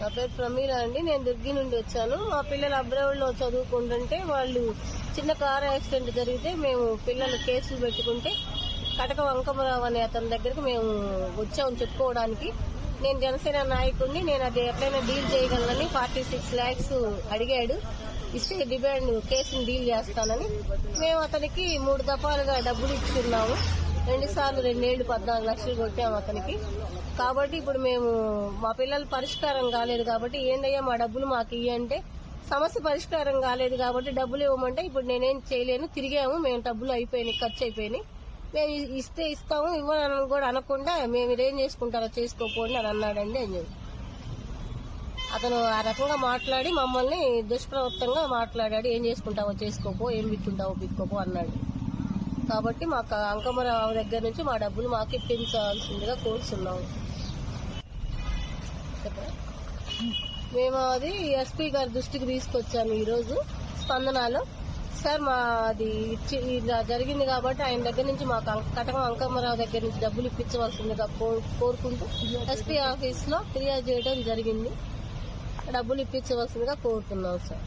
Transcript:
నా పేరు ప్రమీల అండి. నేను దుర్గి నుండి వచ్చాను. మా పిల్లలు అబ్రాడ్లో చదువుకుంటుంటే వాళ్ళు చిన్న కార్ యాక్సిడెంట్ జరిగితే మేము పిల్లలు కేసులు పెట్టుకుంటే కటక వంకమరావు అనే అతని దగ్గరకు మేము వచ్చాము చెప్పుకోవడానికి. నేను జనసేన నాయకుడిని. నేను అది ఎట్లయినా డీల్ చేయగలనని ఫార్టీ సిక్స్ ల్యాక్స్ అడిగాడు. ఇస్తే డిమాండ్ కేసుని డీల్ చేస్తానని. మేము అతనికి మూడు దఫాలుగా డబ్బులు ఇచ్చున్నాము రెండు సార్లు రెండేళ్ళు పద్నాలుగు లక్షలు కొట్టాము అతనికి. కాబట్టి ఇప్పుడు మేము మా పిల్లలు పరిష్కారం కాలేదు కాబట్టి ఏందయ్యా మా డబ్బులు మాకు ఇయ్యంటే? సమస్య పరిష్కారం కాలేదు కాబట్టి డబ్బులు ఇవ్వమంటే ఇప్పుడు నేనేం చేయలేను. తిరిగాము మేము డబ్బులు అయిపోయినాయి ఖర్చు అయిపోయినాయి. మేము ఇస్తే ఇస్తాము ఇవ్వని కూడా అనకుండా మేము ఇదేం చేసుకుంటారో చేసుకోపోండి అని అన్నాడండి అని చెప్పి. అతను ఆ రకంగా మాట్లాడి మమ్మల్ని దుష్ప్రవృత్తంగా మాట్లాడాడు. ఏం చేసుకుంటావో చేసుకోపో ఏం బిక్కుంటావో బిక్కోపో అన్నాడు. కాబట్టి మాకు అంకమరావు దగ్గర నుంచి మా డబ్బులు మాకు ఇప్పించాల్సిందిగా కోరుతున్నాము మేము అది ఎస్పీ గారి దృష్టికి తీసుకొచ్చాము ఈరోజు స్పందనలో. సార్ మా అది ఇచ్చి ఇలా జరిగింది కాబట్టి ఆయన దగ్గర నుంచి మాకు కటకం అంకమ్మరావు దగ్గర నుంచి డబ్బులు ఇప్పించవలసిందిగా కో- కోరుకుంటూ ఎస్పీ ఆఫీస్లో ఫిర్యాదు చేయడం జరిగింది. డబ్బులు ఇప్పించవలసిందిగా కోరుతున్నాం సార్.